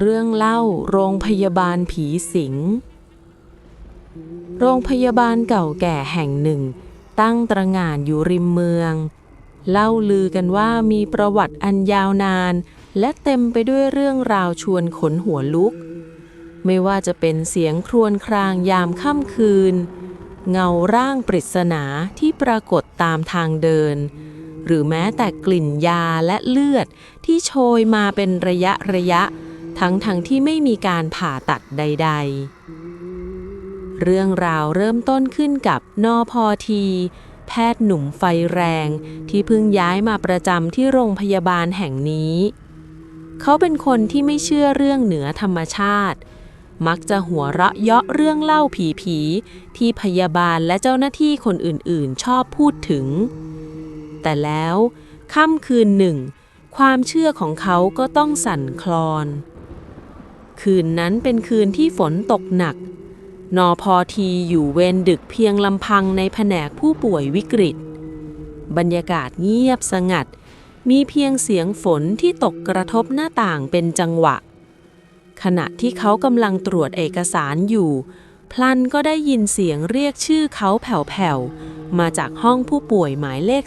เรื่องเล่าโรงพยาบาลผีสิง โรงพยาบาลเก่าแก่แห่งหนึ่ง ตั้งตระหง่านอยู่ริมเมือง เล่าลือกันว่ามีประวัติอันยาวนาน และเต็มไปด้วยเรื่องราวชวนขนหัวลุก ไม่ว่าจะเป็นเสียงครวญครางยามค่ำคืน เงาร่างปริศนาที่ปรากฏตามทางเดินหรือแม้แต่กลิ่นยาและเลือดที่โชยมาเป็นระยะระยะ ทั้งทั้งที่ไม่มีการผ่าตัดใด ๆ เรื่องราวเริ่มต้นขึ้นกับนอพอที แพทย์หนุ่มไฟแรง ที่เพิ่งย้ายมาประจำที่โรงพยาบาลแห่งนี้ เขาเป็นคนที่ไม่เชื่อเรื่องเหนือธรรมชาติ มักจะหัวเราะเยาะเรื่องเล่าผีๆที่พยาบาลและเจ้าหน้าที่คนอื่นๆ ชอบพูดถึง แต่แล้วค่ำคืนหนึ่งความเชื่อของเขาก็ต้องสั่นคลอน คืนนั้นเป็นคืนที่ฝนตกหนัก นอพอทีอยู่เวรดึกเพียงลำพังในแผนกผู้ป่วยวิกฤต บรรยากาศเงียบสงัด มีเพียงเสียงฝนที่ตกกระทบหน้าต่างเป็นจังหวะ ขณะที่เขากำลังตรวจเอกสารอยู่ พลันก็ได้ยินเสียงเรียกชื่อเขาแผ่วๆ มาจากห้องผู้ป่วยหมายเลข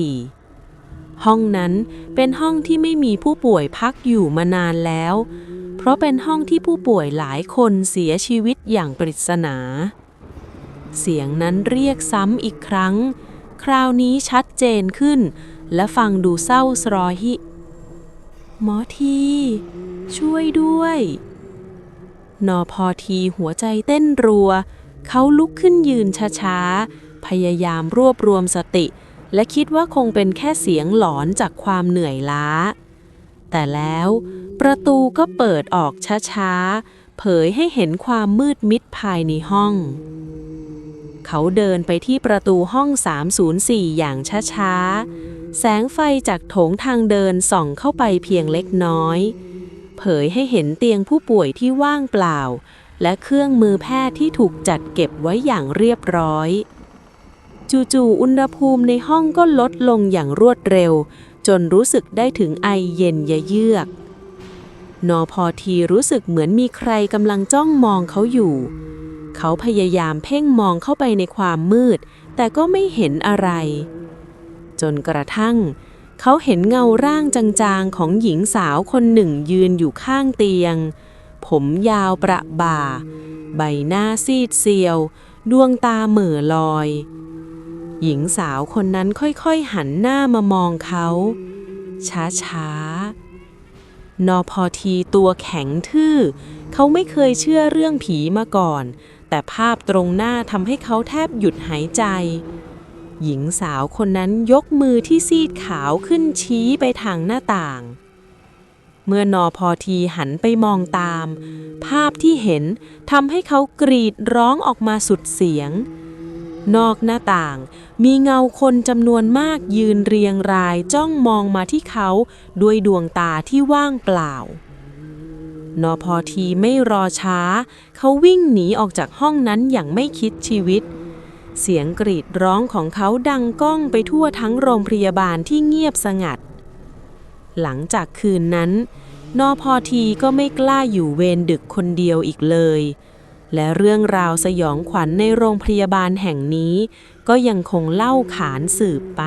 304ห้องนั้นเป็นห้องที่ไม่มีผู้ป่วยพักอยู่มานานแล้ว เพราะเป็นห้องที่ผู้ป่วยหลายคนเสียชีวิตอย่างปริศนา เสียงนั้นเรียกซ้ำอีกครั้ง คราวนี้ชัดเจนขึ้น และฟังดูเศร้าสรอยหิหมอที ช่วยด้วย นอพอทีหัวใจเต้นรัว เขาลุกขึ้นยืนช้าๆ พยายามรวบรวมสติ และคิดว่าคงเป็นแค่เสียงหลอนจากความเหนื่อยล้า แต่แล้วประตูก็เปิดออกช้าๆ เผยให้เห็นความมืดมิดภายในห้อง เขาเดินไปที่ประตูห้อง 304 อย่างช้าๆ แสงไฟจากโถงทางเดินส่องเข้าไปเพียงเล็กน้อย เผยให้เห็นเตียงผู้ป่วยที่ว่างเปล่า และเครื่องมือแพทย์ที่ถูกจัดเก็บไว้อย่างเรียบร้อย จู่ๆ อุณหภูมิในห้องก็ลดลงอย่างรวดเร็ว จนรู้สึกได้ถึงไอเย็นยะเยือก นอพอทีรู้สึกเหมือนมีใครกำลังจ้องมองเขาอยู่ เขาพยายามเพ่งมองเข้าไปในความมืด แต่ก็ไม่เห็นอะไร จนกระทั่ง เขาเห็นเงาร่างจางๆของหญิงสาวคนหนึ่งยืนอยู่ข้างเตียง ผมยาวประบ่า ใบหน้าซีดเซียว ดวงตาเหม่อลอย หญิงสาวคนนั้นค่อยๆหันหน้ามามองเขา ช้าๆ นอพอทีตัวแข็งทื่อ เขาไม่เคยเชื่อเรื่องผีมาก่อน แต่ภาพตรงหน้าทำให้เขาแทบหยุดหายใจ หญิงสาวคนนั้นยกมือที่ซีดขาวขึ้นชี้ไปทางหน้าต่าง เมื่อนอพอทีหันไปมองตาม ภาพที่เห็นทำให้เขากรีดร้องออกมาสุดเสียง นอกหน้าต่าง มีเงาคนจำนวนมากยืนเรียงรายจ้องมองมาที่เขาด้วยดวงตาที่ว่างเปล่านอพอทีไม่รอช้า เขาวิ่งหนีออกจากห้องนั้นอย่างไม่คิดชีวิต เสียงกรีดร้องของเขาดังก้องไปทั่วทั้งโรงพยาบาลที่เงียบสงัด หลังจากคืนนั้น นอพอทีก็ไม่กล้าอยู่เวรดึกคนเดียวอีกเลย และเรื่องราวสยองขวัญในโรงพยาบาลแห่งนี้ ก็ยังคงเล่าขานสืบไป